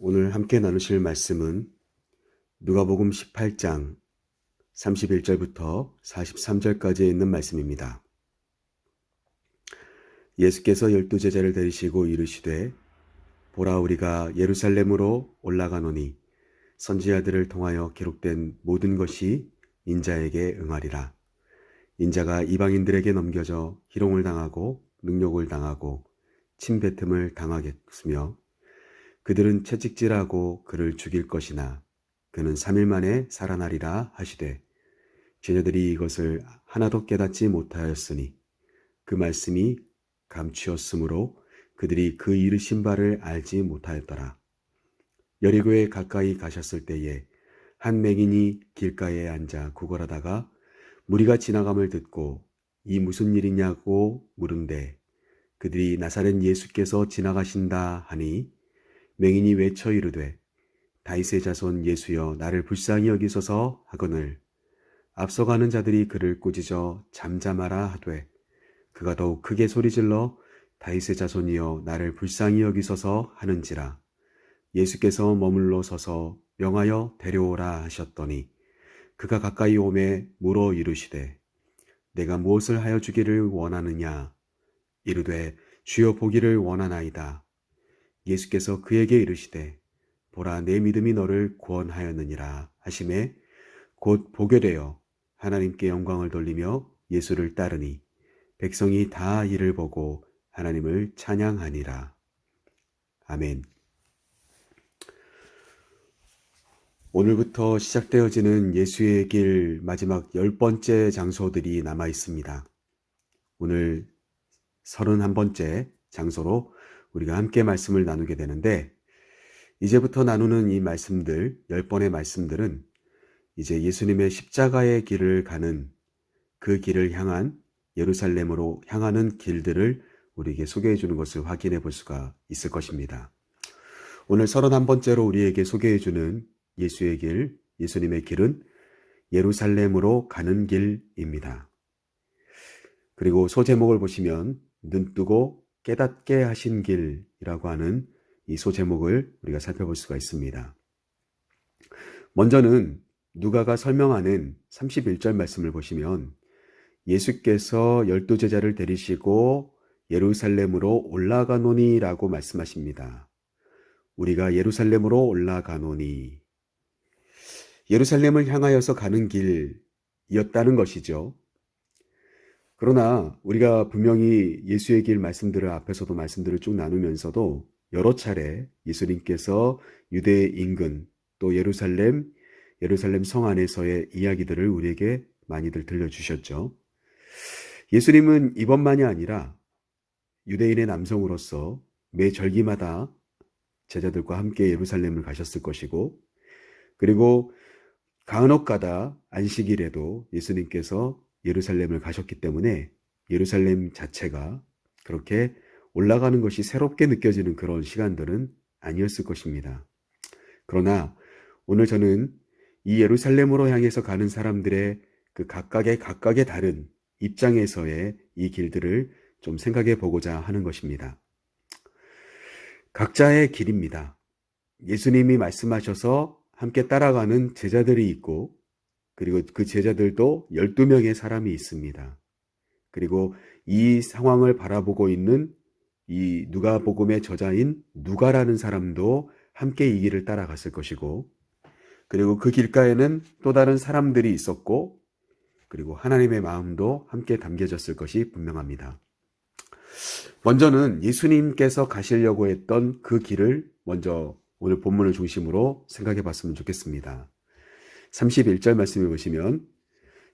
오늘 함께 나누실 말씀은 누가복음 18장 31절부터 43절까지에 있는 말씀입니다. 예수께서 열두 제자를 데리시고 이르시되 보라 우리가 예루살렘으로 올라가노니 선지자들을 통하여 기록된 모든 것이 인자에게 응하리라. 인자가 이방인들에게 넘겨져 희롱을 당하고 능욕을 당하고 침뱉음을 당하겠으며 그들은 채찍질하고 그를 죽일 것이나 그는 3일 만에 살아나리라 하시되 제자들이 이것을 하나도 깨닫지 못하였으니 그 말씀이 감추었으므로 그들이 그 이르신 바를 알지 못하였더라. 여리고에 가까이 가셨을 때에 한 맹인이 길가에 앉아 구걸하다가 무리가 지나감을 듣고 이 무슨 일이냐고 물은데 그들이 나사렛 예수께서 지나가신다 하니 맹인이 외쳐 이르되 다윗의 자손 예수여 나를 불쌍히 여기소서 하거늘. 앞서가는 자들이 그를 꾸짖어 잠잠하라 하되 그가 더욱 크게 소리질러 다윗의 자손이여 나를 불쌍히 여기소서 하는지라. 예수께서 머물러 서서 명하여 데려오라 하셨더니 그가 가까이 오매 물어 이르시되 내가 무엇을 하여 주기를 원하느냐? 이르되 주여 보기를 원하나이다 예수께서 그에게 이르시되 보라 내 믿음이 너를 구원하였느니라 하심에 곧 보게 되어 하나님께 영광을 돌리며 예수를 따르니 백성이 다 이를 보고 하나님을 찬양하니라. 아멘. 오늘부터 시작되어지는 예수의 길 마지막 열 번째 장소들이 남아 있습니다. 오늘 서른한 번째 장소로 우리가 함께 말씀을 나누게 되는데, 이제부터 나누는 이 말씀들, 열 번의 말씀들은 이제 예수님의 십자가의 길을 가는 그 길을 향한 예루살렘으로 향하는 길들을 우리에게 소개해 주는 것을 확인해 볼 수가 있을 것입니다. 오늘 서른한 번째로 우리에게 소개해 주는 예수의 길, 예수님의 길은 예루살렘으로 가는 길입니다. 그리고 소제목을 보시면 눈 뜨고 깨닫게 하신 길이라고 하는 이 소제목을 우리가 살펴볼 수가 있습니다. 먼저는 누가가 설명하는 31절 말씀을 보시면 예수께서 열두 제자를 데리시고 예루살렘으로 올라가노니라고 말씀하십니다. 우리가 예루살렘으로 올라가노니 예루살렘을 향하여서 가는 길이었다는 것이죠. 그러나 우리가 분명히 예수의 길 말씀들을 앞에서도 말씀들을 쭉 나누면서도 여러 차례 예수님께서 유대 인근 또 예루살렘, 예루살렘 성 안에서의 이야기들을 우리에게 많이들 들려주셨죠. 예수님은 이번만이 아니라 유대인의 남성으로서 매 절기마다 제자들과 함께 예루살렘을 가셨을 것이고 그리고 간혹 가다 안식일에도 예수님께서 예루살렘을 가셨기 때문에 예루살렘 자체가 그렇게 올라가는 것이 새롭게 느껴지는 그런 시간들은 아니었을 것입니다. 그러나 오늘 저는 이 예루살렘으로 향해서 가는 사람들의 그 각각의 각각의 다른 입장에서의 이 길들을 좀 생각해 보고자 하는 것입니다. 각자의 길입니다. 예수님이 말씀하셔서 함께 따라가는 제자들이 있고, 그리고 그 제자들도 12명의 사람이 있습니다. 그리고 이 상황을 바라보고 있는 이 누가복음의 저자인 누가라는 사람도 함께 이 길을 따라갔을 것이고, 그리고 그 길가에는 또 다른 사람들이 있었고, 그리고 하나님의 마음도 함께 담겨졌을 것이 분명합니다. 먼저는 예수님께서 가시려고 했던 그 길을 먼저 오늘 본문을 중심으로 생각해 봤으면 좋겠습니다. 31절 말씀을 보시면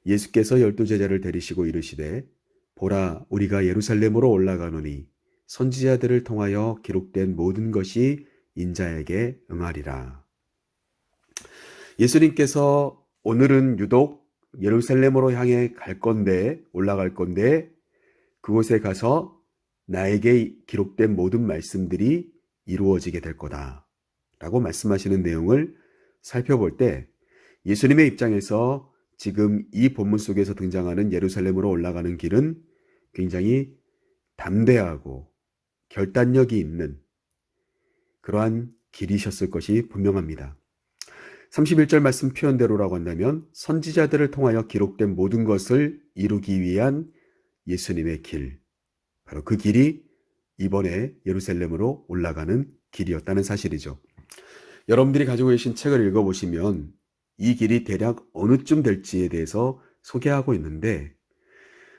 예수께서 열두 제자를 데리시고 이르시되 보라 우리가 예루살렘으로 올라가노니 선지자들을 통하여 기록된 모든 것이 인자에게 응하리라. 예수님께서 오늘은 유독 예루살렘으로 향해 갈 건데 올라갈 건데 그곳에 가서 나에게 기록된 모든 말씀들이 이루어지게 될 거다. 라고 말씀하시는 내용을 살펴볼 때 예수님의 입장에서 지금 이 본문 속에서 등장하는 예루살렘으로 올라가는 길은 굉장히 담대하고 결단력이 있는 그러한 길이셨을 것이 분명합니다. 31절 말씀 표현대로라고 한다면 선지자들을 통하여 기록된 모든 것을 이루기 위한 예수님의 길. 바로 그 길이 이번에 예루살렘으로 올라가는 길이었다는 사실이죠. 여러분들이 가지고 계신 책을 읽어보시면 이 길이 대략 어느쯤 될지에 대해서 소개하고 있는데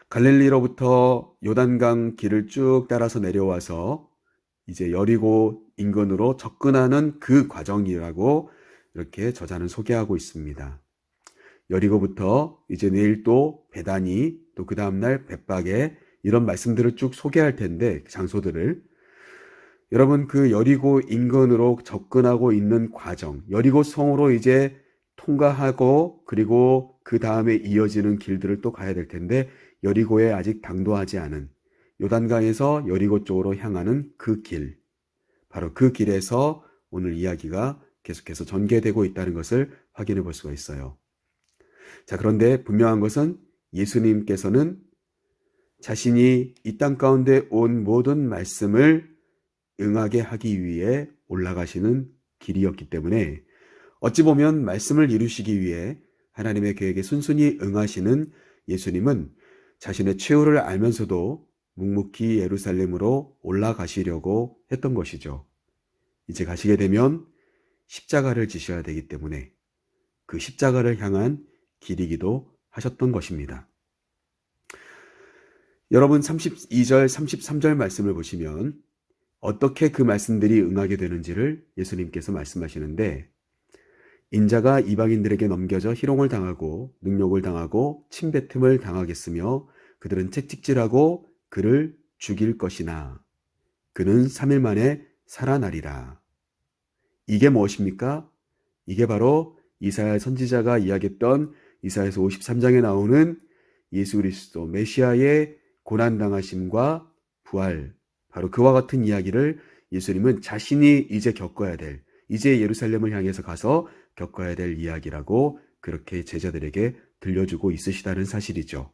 갈릴리로부터 요단강 길을 쭉 따라서 내려와서 이제 여리고 인근으로 접근하는 그 과정이라고 이렇게 저자는 소개하고 있습니다. 여리고부터 이제 내일 또 배단이 또 그 다음날 bet박에 이런 말씀들을 쭉 소개할 텐데 장소들을 여러분 그 여리고 인근으로 접근하고 있는 과정 여리고 성으로 이제 통과하고 그리고 그 다음에 이어지는 길들을 또 가야 될 텐데 여리고에 아직 당도하지 않은 요단강에서 여리고 쪽으로 향하는 그 길, 바로 그 길에서 오늘 이야기가 계속해서 전개되고 있다는 것을 확인해 볼 수가 있어요. 자, 그런데 분명한 것은 예수님께서는 자신이 이 땅 가운데 온 모든 말씀을 응하게 하기 위해 올라가시는 길이었기 때문에 어찌 보면 말씀을 이루시기 위해 하나님의 계획에 순순히 응하시는 예수님은 자신의 최후를 알면서도 묵묵히 예루살렘으로 올라가시려고 했던 것이죠. 이제 가시게 되면 십자가를 지셔야 되기 때문에 그 십자가를 향한 길이기도 하셨던 것입니다. 여러분 32절, 33절 말씀을 보시면 어떻게 그 말씀들이 응하게 되는지를 예수님께서 말씀하시는데 인자가 이방인들에게 넘겨져 희롱을 당하고 능욕을 당하고 침뱉음을 당하겠으며 그들은 채찍질하고 그를 죽일 것이나 그는 3일 만에 살아나리라. 이게 무엇입니까? 이게 바로 이사야 선지자가 이야기했던 이사야서 53장에 나오는 예수 그리스도 메시아의 고난 당하심과 부활 바로 그와 같은 이야기를 예수님은 자신이 이제 겪어야 될 이제 예루살렘을 향해서 가서 겪어야 될 이야기라고 그렇게 제자들에게 들려주고 있으시다는 사실이죠.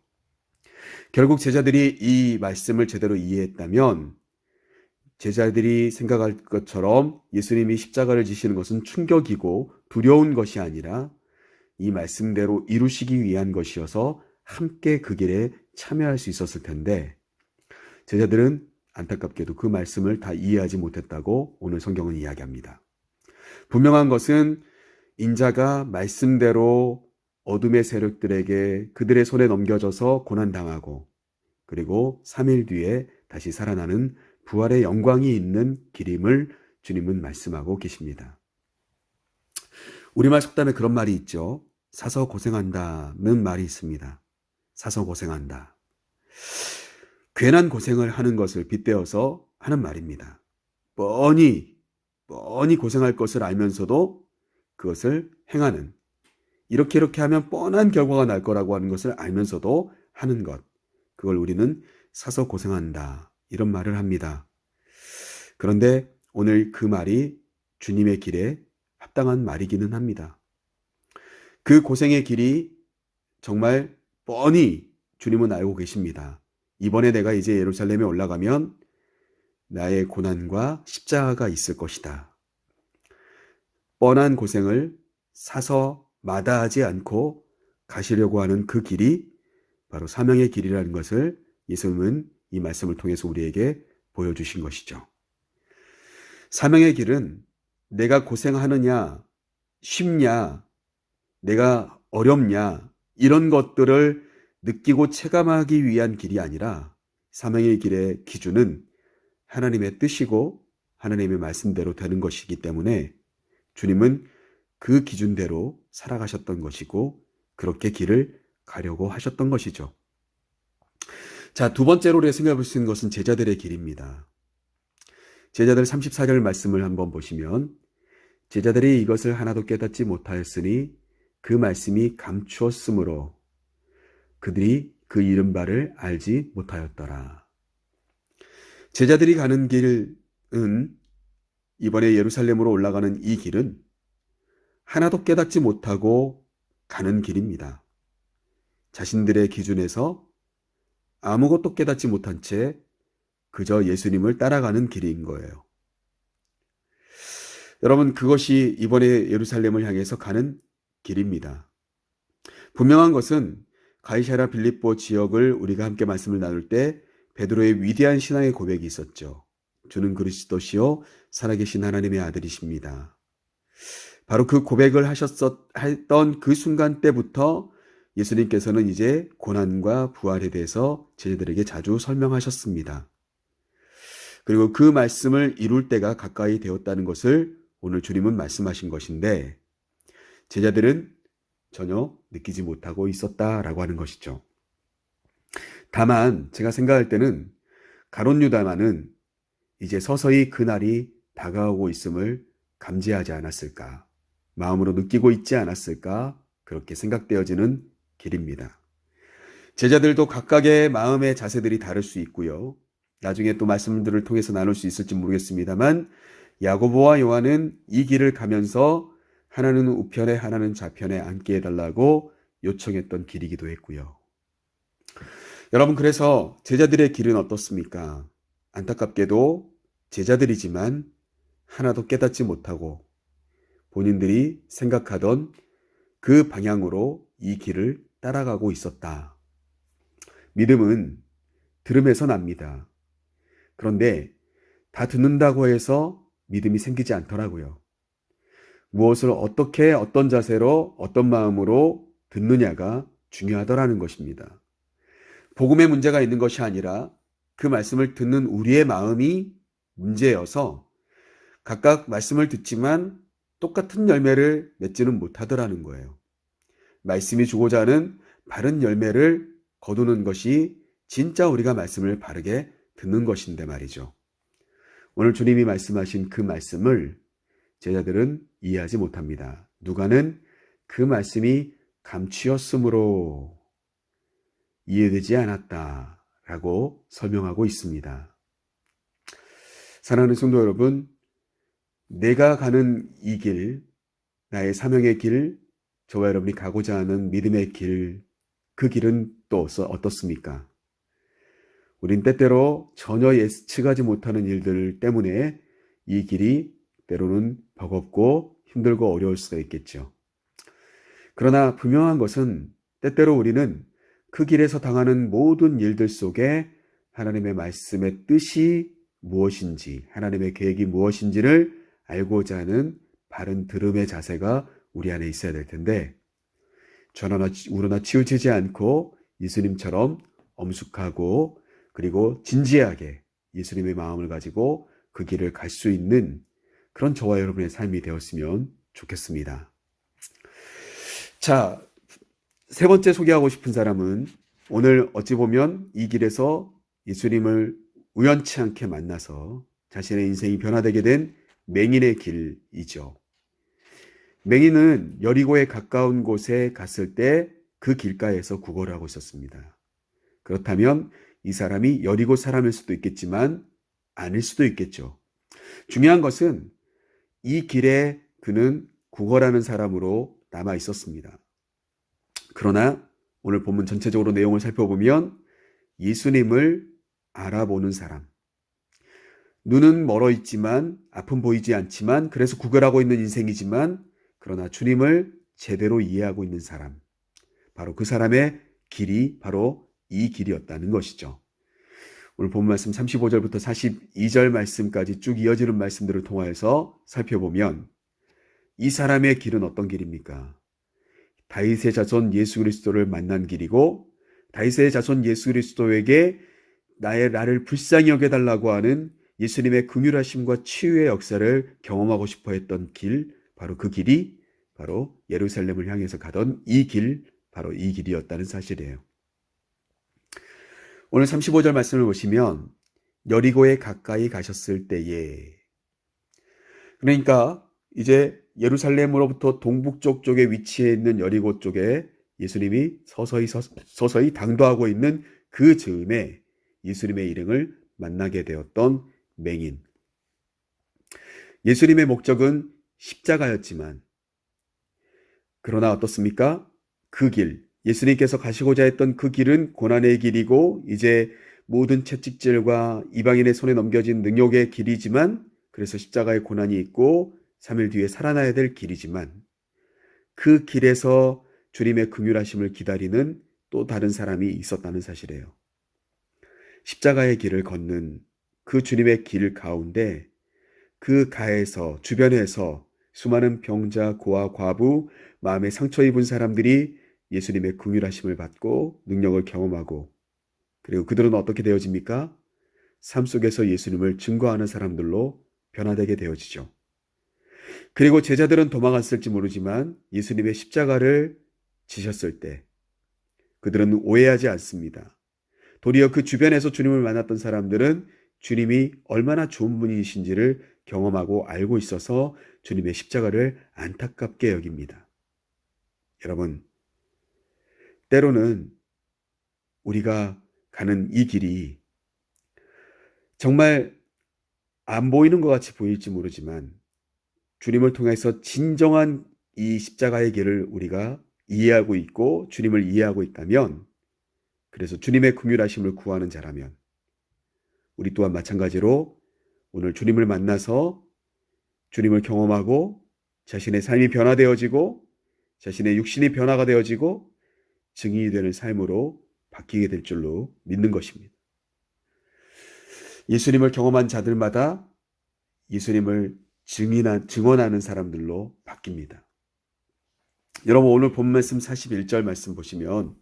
결국 제자들이 이 말씀을 제대로 이해했다면 제자들이 생각할 것처럼 예수님이 십자가를 지시는 것은 충격이고 두려운 것이 아니라 이 말씀대로 이루시기 위한 것이어서 함께 그 길에 참여할 수 있었을 텐데 제자들은 안타깝게도 그 말씀을 다 이해하지 못했다고 오늘 성경은 이야기합니다. 분명한 것은 인자가 말씀대로 어둠의 세력들에게 그들의 손에 넘겨져서 고난당하고 그리고 3일 뒤에 다시 살아나는 부활의 영광이 있는 길임을 주님은 말씀하고 계십니다. 우리말 속담에 그런 말이 있죠. 사서 고생한다는 말이 있습니다. 사서 고생한다. 괜한 고생을 하는 것을 빗대어서 하는 말입니다. 뻔히, 뻔히 고생할 것을 알면서도 그것을 행하는, 이렇게 이렇게 하면 뻔한 결과가 날 거라고 하는 것을 알면서도 하는 것. 그걸 우리는 사서 고생한다. 이런 말을 합니다. 그런데 오늘 그 말이 주님의 길에 합당한 말이기는 합니다. 그 고생의 길이 정말 뻔히 주님은 알고 계십니다. 이번에 내가 이제 예루살렘에 올라가면 나의 고난과 십자가가 있을 것이다. 뻔한 고생을 사서 마다하지 않고 가시려고 하는 그 길이 바로 사명의 길이라는 것을 예수님은 이 말씀을 통해서 우리에게 보여주신 것이죠. 사명의 길은 내가 고생하느냐, 쉽냐, 내가 어렵냐, 이런 것들을 느끼고 체감하기 위한 길이 아니라 사명의 길의 기준은 하나님의 뜻이고 하나님의 말씀대로 되는 것이기 때문에 주님은 그 기준대로 살아가셨던 것이고 그렇게 길을 가려고 하셨던 것이죠. 자, 두 번째로 우리가 생각해 볼 수 있는 것은 제자들의 길입니다. 제자들 34절 말씀을 한번 보시면 제자들이 이것을 하나도 깨닫지 못하였으니 그 말씀이 감추었으므로 그들이 그 이른바를 알지 못하였더라. 제자들이 가는 길은 이번에 예루살렘으로 올라가는 이 길은 하나도 깨닫지 못하고 가는 길입니다. 자신들의 기준에서 아무것도 깨닫지 못한 채 그저 예수님을 따라가는 길인 거예요. 여러분, 그것이 이번에 예루살렘을 향해서 가는 길입니다. 분명한 것은 가이샤라 빌립보 지역을 우리가 함께 말씀을 나눌 때 베드로의 위대한 신앙의 고백이 있었죠. 주는 그리스도시요 살아계신 하나님의 아들이십니다. 바로 그 고백을 하셨었 했던 그 순간 때부터 예수님께서는 이제 고난과 부활에 대해서 제자들에게 자주 설명하셨습니다. 그리고 그 말씀을 이룰 때가 가까이 되었다는 것을 오늘 주님은 말씀하신 것인데 제자들은 전혀 느끼지 못하고 있었다라고 하는 것이죠. 다만 제가 생각할 때는 가론 유다만은 이제 서서히 그날이 다가오고 있음을 감지하지 않았을까, 마음으로 느끼고 있지 않았을까, 그렇게 생각되어지는 길입니다. 제자들도 각각의 마음의 자세들이 다를 수 있고요. 나중에 또 말씀들을 통해서 나눌 수 있을지 모르겠습니다만, 야고보와 요한은 이 길을 가면서 하나는 우편에 하나는 좌편에 앉게 해달라고 요청했던 길이기도 했고요. 여러분, 그래서 제자들의 길은 어떻습니까? 안타깝게도 제자들이지만 하나도 깨닫지 못하고 본인들이 생각하던 그 방향으로 이 길을 따라가고 있었다. 믿음은 들음에서 납니다. 그런데 다 듣는다고 해서 믿음이 생기지 않더라고요. 무엇을 어떻게 어떤 자세로 어떤 마음으로 듣느냐가 중요하더라는 것입니다. 복음에 문제가 있는 것이 아니라 그 말씀을 듣는 우리의 마음이 문제여서 각각 말씀을 듣지만 똑같은 열매를 맺지는 못하더라는 거예요. 말씀이 주고자 하는 바른 열매를 거두는 것이 진짜 우리가 말씀을 바르게 듣는 것인데 말이죠. 오늘 주님이 말씀하신 그 말씀을 제자들은 이해하지 못합니다. 누가는 그 말씀이 감추었으므로 이해되지 않았다라고 설명하고 있습니다. 사랑하는 성도 여러분, 내가 가는 이 길, 나의 사명의 길, 저와 여러분이 가고자 하는 믿음의 길, 그 길은 또 어떻습니까? 우린 때때로 전혀 예측하지 못하는 일들 때문에 이 길이 때로는 버겁고 힘들고 어려울 수가 있겠죠. 그러나 분명한 것은 때때로 우리는 그 길에서 당하는 모든 일들 속에 하나님의 말씀의 뜻이 무엇인지, 하나님의 계획이 무엇인지를 알고자 하는 바른 들음의 자세가 우리 안에 있어야 될 텐데, 전화나 우러나 치우치지 않고 예수님처럼 엄숙하고 그리고 진지하게 예수님의 마음을 가지고 그 길을 갈 수 있는 그런 저와 여러분의 삶이 되었으면 좋겠습니다. 자, 세 번째 소개하고 싶은 사람은 오늘 어찌 보면 이 길에서 예수님을 우연치 않게 만나서 자신의 인생이 변화되게 된 맹인의 길이죠. 맹인은 여리고에 가까운 곳에 갔을 때 그 길가에서 구걸을 하고 있었습니다. 그렇다면 이 사람이 여리고 사람일 수도 있겠지만 아닐 수도 있겠죠. 중요한 것은 이 길에 그는 구걸하는 사람으로 남아 있었습니다. 그러나 오늘 본문 전체적으로 내용을 살펴보면 예수님을 알아보는 사람. 눈은 멀어 있지만 앞은 보이지 않지만 그래서 구걸하고 있는 인생이지만 그러나 주님을 제대로 이해하고 있는 사람. 바로 그 사람의 길이 바로 이 길이었다는 것이죠. 오늘 본 말씀 35절부터 42절 말씀까지 쭉 이어지는 말씀들을 통하여서 살펴보면 이 사람의 길은 어떤 길입니까? 다윗의 자손 예수 그리스도를 만난 길이고 다윗의 자손 예수 그리스도에게 나의 나를 불쌍히 여겨 달라고 하는 예수님의 긍휼하심과 치유의 역사를 경험하고 싶어 했던 길 바로 그 길이 바로 예루살렘을 향해서 가던 이 길 바로 이 길이었다는 사실이에요. 오늘 35절 말씀을 보시면 여리고에 가까이 가셨을 때에 그러니까 이제 예루살렘으로부터 동북쪽 쪽에 위치해 있는 여리고 쪽에 예수님이 서서히 서 서히 당도하고 있는 그 즈음에 예수님의 일행을 만나게 되었던 맹인. 예수님의 목적은 십자가였지만 그러나 어떻습니까? 그 길, 예수님께서 가시고자 했던 그 길은 고난의 길이고 이제 모든 채찍질과 이방인의 손에 넘겨진 능욕의 길이지만 그래서 십자가의 고난이 있고 3일 뒤에 살아나야 될 길이지만 그 길에서 주님의 긍휼하심을 기다리는 또 다른 사람이 있었다는 사실이에요. 십자가의 길을 걷는 그 주님의 길 가운데 그 가에서 주변에서 수많은 병자, 고아, 과부, 마음에 상처 입은 사람들이 예수님의 긍휼하심을 받고 능력을 경험하고 그리고 그들은 어떻게 되어집니까? 삶 속에서 예수님을 증거하는 사람들로 변화되게 되어지죠. 그리고 제자들은 도망갔을지 모르지만 예수님의 십자가를 지셨을 때 그들은 오해하지 않습니다. 도리어 그 주변에서 주님을 만났던 사람들은 주님이 얼마나 좋은 분이신지를 경험하고 알고 있어서 주님의 십자가를 안타깝게 여깁니다. 여러분, 때로는 우리가 가는 이 길이 정말 안 보이는 것 같이 보일지 모르지만 주님을 통해서 진정한 이 십자가의 길을 우리가 이해하고 있고 주님을 이해하고 있다면 그래서 주님의 긍휼하심을 구하는 자라면 우리 또한 마찬가지로 오늘 주님을 만나서 주님을 경험하고 자신의 삶이 변화되어지고 자신의 육신이 변화가 되어지고 증인이 되는 삶으로 바뀌게 될 줄로 믿는 것입니다. 예수님을 경험한 자들마다 예수님을 증인한, 증언하는 사람들로 바뀝니다. 여러분 오늘 본 말씀 41절 말씀 보시면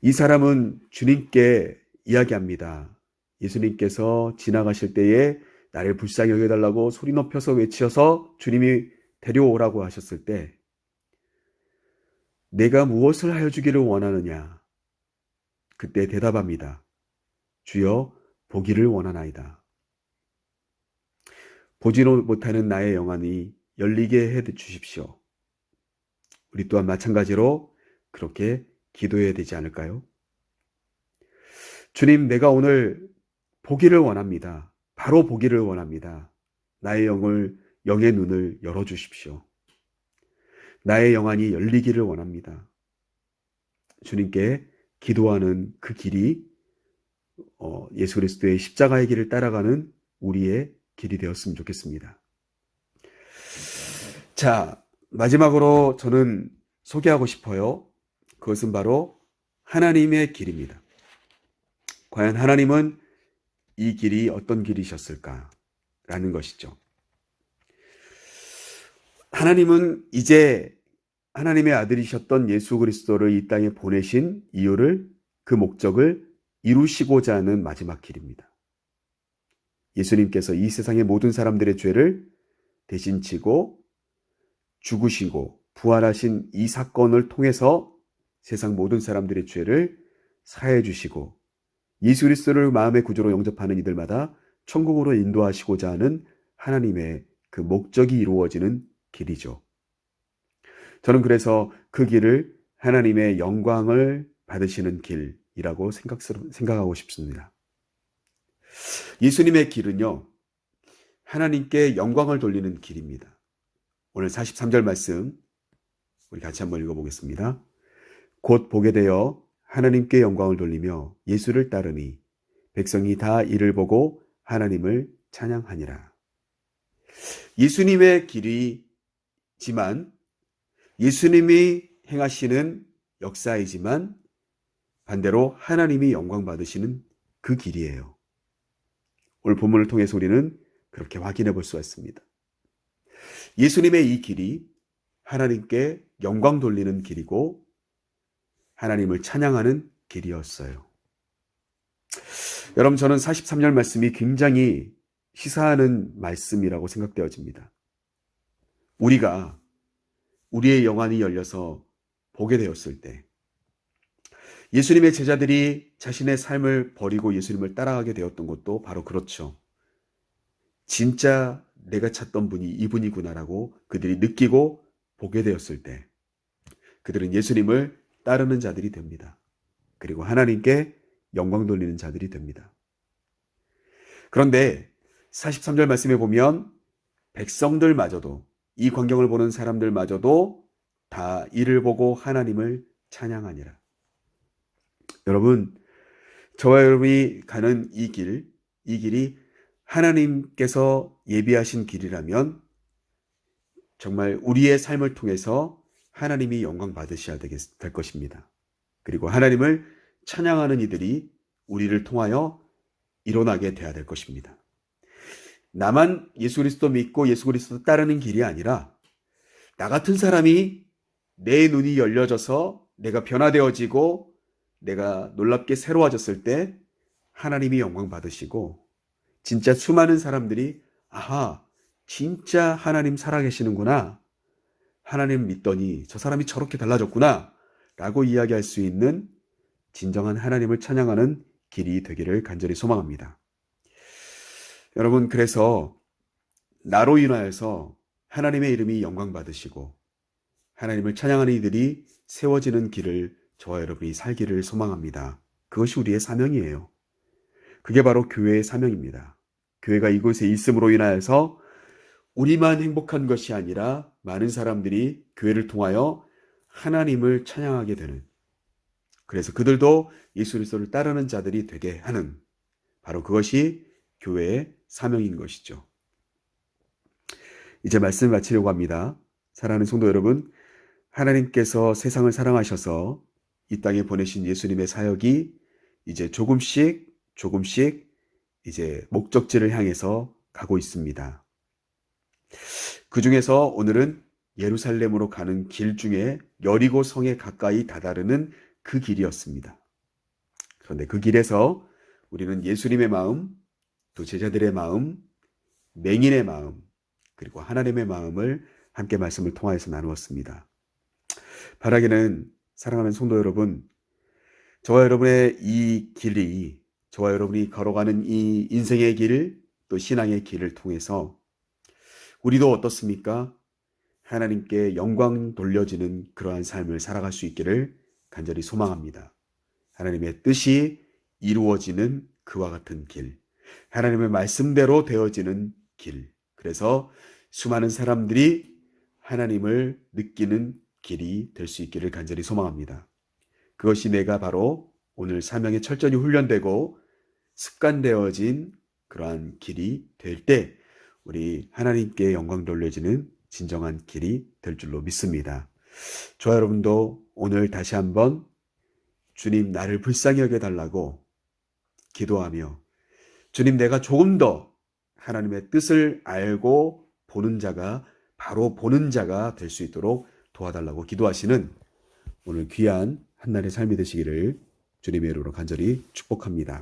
이 사람은 주님께 이야기합니다. 예수님께서 지나가실 때에 나를 불쌍히 여겨달라고 소리 높여서 외치어서 주님이 데려오라고 하셨을 때 내가 무엇을 하여 주기를 원하느냐? 그때 대답합니다. 주여 보기를 원하나이다. 보지도 못하는 나의 영안이 열리게 해 주십시오. 우리 또한 마찬가지로 그렇게 기도해야 되지 않을까요? 주님, 내가 오늘 보기를 원합니다. 바로 보기를 원합니다. 나의 영을, 영의 눈을 열어주십시오. 나의 영안이 열리기를 원합니다. 주님께 기도하는 그 길이 어, 예수 그리스도의 십자가의 길을 따라가는 우리의 길이 되었으면 좋겠습니다. 자, 마지막으로 저는 소개하고 싶어요. 그것은 바로 하나님의 길입니다. 과연 하나님은 이 길이 어떤 길이셨을까? 라는 것이죠. 하나님은 이제 하나님의 아들이셨던 예수 그리스도를 이 땅에 보내신 이유를 그 목적을 이루시고자 하는 마지막 길입니다. 예수님께서 이 세상의 모든 사람들의 죄를 대신 지고 죽으시고 부활하신 이 사건을 통해서 세상 모든 사람들의 죄를 사해 주시고 예수 그리스도를 마음의 구조로 영접하는 이들마다 천국으로 인도하시고자 하는 하나님의 그 목적이 이루어지는 길이죠. 저는 그래서 그 길을 하나님의 영광을 받으시는 길이라고 생각하고 싶습니다. 예수님의 길은요, 하나님께 영광을 돌리는 길입니다. 오늘 43절 말씀, 우리 같이 한번 읽어보겠습니다. 곧 보게 되어 하나님께 영광을 돌리며 예수를 따르니 백성이 다 이를 보고 하나님을 찬양하니라. 예수님의 길이지만 예수님이 행하시는 역사이지만 반대로 하나님이 영광 받으시는 그 길이에요. 오늘 본문을 통해서 우리는 그렇게 확인해 볼 수가 있습니다. 예수님의 이 길이 하나님께 영광 돌리는 길이고 하나님을 찬양하는 길이었어요. 여러분, 저는 43절 말씀이 굉장히 시사하는 말씀이라고 생각되어집니다. 우리가 우리의 영안이 열려서 보게 되었을 때, 예수님의 제자들이 자신의 삶을 버리고 예수님을 따라가게 되었던 것도 바로 그렇죠. 진짜 내가 찾던 분이 이분이구나라고 그들이 느끼고 보게 되었을 때, 그들은 예수님을 따르는 자들이 됩니다. 그리고 하나님께 영광 돌리는 자들이 됩니다. 그런데 43절 말씀에 보면 백성들마저도 이 광경을 보는 사람들마저도 다 이를 보고 하나님을 찬양하니라. 여러분, 저와 여러분이 가는 이 길, 이 길이 하나님께서 예비하신 길이라면 정말 우리의 삶을 통해서 하나님이 영광 받으셔야 되겠, 될 것입니다. 그리고 하나님을 찬양하는 이들이 우리를 통하여 일어나게 돼야 될 것입니다. 나만 예수 그리스도 믿고 예수 그리스도 따르는 길이 아니라 나 같은 사람이 내 눈이 열려져서 내가 변화되어지고 내가 놀랍게 새로워졌을 때 하나님이 영광 받으시고 진짜 수많은 사람들이 아하 진짜 하나님 살아계시는구나 하나님 믿더니 저 사람이 저렇게 달라졌구나 라고 이야기할 수 있는 진정한 하나님을 찬양하는 길이 되기를 간절히 소망합니다. 여러분 그래서 나로 인하여서 하나님의 이름이 영광 받으시고 하나님을 찬양하는 이들이 세워지는 길을 저와 여러분이 살기를 소망합니다. 그것이 우리의 사명이에요. 그게 바로 교회의 사명입니다. 교회가 이곳에 있음으로 인하여서 우리만 행복한 것이 아니라 많은 사람들이 교회를 통하여 하나님을 찬양하게 되는 그래서 그들도 예수 그리스도를 따르는 자들이 되게 하는 바로 그것이 교회의 사명인 것이죠. 이제 말씀 마치려고 합니다. 사랑하는 성도 여러분, 하나님께서 세상을 사랑하셔서 이 땅에 보내신 예수님의 사역이 이제 조금씩 조금씩 이제 목적지를 향해서 가고 있습니다. 그 중에서 오늘은 예루살렘으로 가는 길 중에 여리고 성에 가까이 다다르는 그 길이었습니다. 그런데 그 길에서 우리는 예수님의 마음, 또 제자들의 마음, 맹인의 마음, 그리고 하나님의 마음을 함께 말씀을 통하여서 나누었습니다. 바라기는 사랑하는 성도 여러분, 저와 여러분의 이 길이, 저와 여러분이 걸어가는 이 인생의 길, 또 신앙의 길을 통해서 우리도 어떻습니까? 하나님께 영광 돌려지는 그러한 삶을 살아갈 수 있기를 간절히 소망합니다. 하나님의 뜻이 이루어지는 그와 같은 길, 하나님의 말씀대로 되어지는 길. 그래서 수많은 사람들이 하나님을 느끼는 길이 될 수 있기를 간절히 소망합니다. 그것이 내가 바로 오늘 사명에 철저히 훈련되고 습관되어진 그러한 길이 될 때 우리 하나님께 영광 돌려지는 진정한 길이 될 줄로 믿습니다. 저와 여러분도 오늘 다시 한번 주님 나를 불쌍히 여겨 달라고 기도하며 주님 내가 조금 더 하나님의 뜻을 알고 보는 자가 바로 보는 자가 될 수 있도록 도와달라고 기도하시는 오늘 귀한 한날의 삶이 되시기를 주님의 이름으로 간절히 축복합니다.